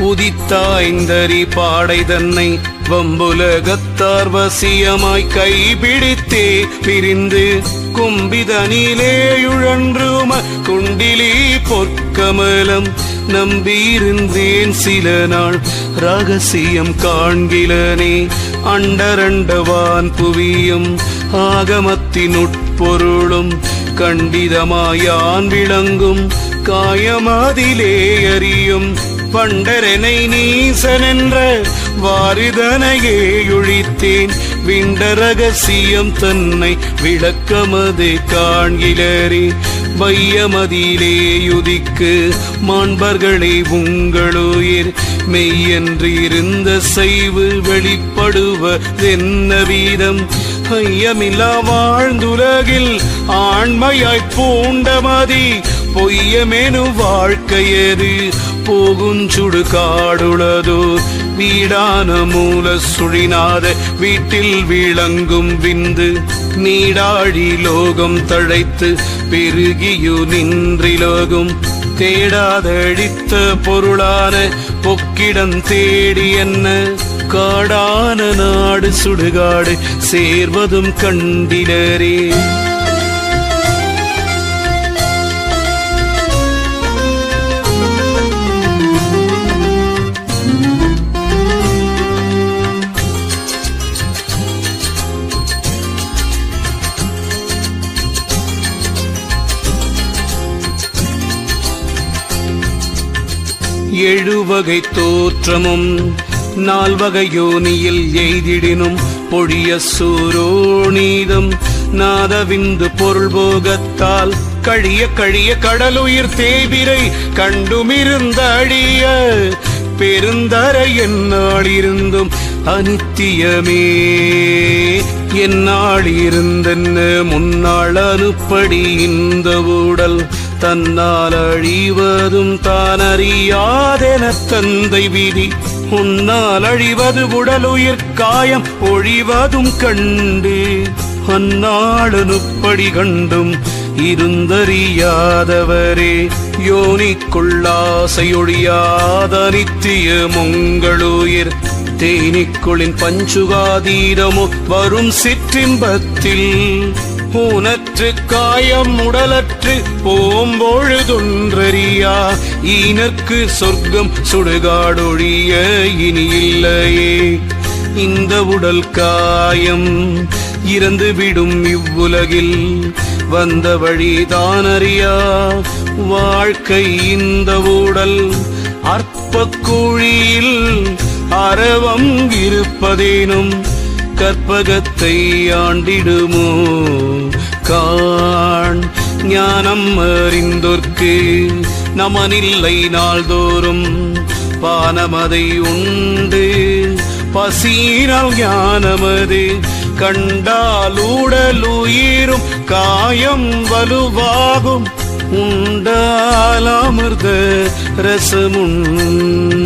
உதித்தாய்ந்தரி பாடை தன்னை வம்புலகத்தார் வசியமாய் கைபிடித்தே பிரிந்து கும்பிதனிலே உழன்றும குண்டிலி பொற்கமலம் நம்பியிருந்தேன் சில நாள். ரகசியம் காண்கிலனே அண்டரண்டவான் புவியும் ஆகமத்தின் உட்பொருளும் கண்டிதமாயான் விளங்கும். காயமாதிலே அறியும் பண்டரனை நீசனென்ற வாரிதனையே ஒழித்தேன் விண்ட ரகசியம் தன்னை விளக்கமது காண்கிலரே. வையமதியிலே யுதிக்கு மாண்பர்களே உங்களுயிர். மெய்யன்று இருந்த செய்வு வெளிப்படுவதென்ன வீதம்? ஐயமில்லா வாழ்ந்துலகில் ஆண்மையாய் பூண்டமதி பொய்யமெனு வாழ்க்கையேறு போகுஞ்சுடு காடுளதோ. வீடான மூல சுழினாத வீட்டில் விளங்கும் விந்து. நீடாழி லோகம் தழைத்து பெருகியு நின்றிலோகும். தேடாதழித்த பொருளான. பொக்கிடம் தேடி என்ன? காடான நாடு சுடுகாடு. சேர்வதும் கண்டிலரே. எழுவகை தோற்றமும் நால்வகை யோனியில் எய்திடினும் பொழிய சூரோணீதம் நாதவிந்து பொருள் போகத்தால் கழிய கழிய கடலுயிர் தேவிரை கண்டுமிருந்த அழிய பெருந்தரை என்னாளிருந்தும் அனித்தியமே. என்னால் இருந்தென்ன முன்னாள் அனுப்படி இந்த ஊடல் தன்னால் அழிவதும் தான் அறியாதென தந்தை விதி. உன்னால் அழிவது உடலுயிர் காயம் ஒழிவதும் கண்டு. அந்நாளனுப்படி கண்டும் இருந்தறியாதவரே. யோனிக்குள்ளாசையொழியாத நித்திய முங்களுயிர் தேனிக்குளின் பஞ்சுகாதீரமோ வரும் சிற்றின்பத்தில். ஊனற்று காயம் உடலற்று போம்பொழுதொன்றறியா ஈனற்கு சொர்க்கம் சுடுகாடொழிய இனி இல்லையே இந்த உடல் காயம் இறந்து விடும் இவ்வுலகில். வந்த வழி தானறியா? வாழ்க்கை இந்த ஊடல் அற்ப குழியில் அரவம் இருப்பதேனும் கற்பகத்தை ஆண்டிடுமோ? ஞானம் அறிந்தோர்க்கு நமனில்லை நாள்தோறும். பானமதை உண்டு. பசீரால் ஞானமது. கண்டால் உடல் உயிரும் காயம் வலுவாகும். உண்டால் அமிர்த ரசமுன்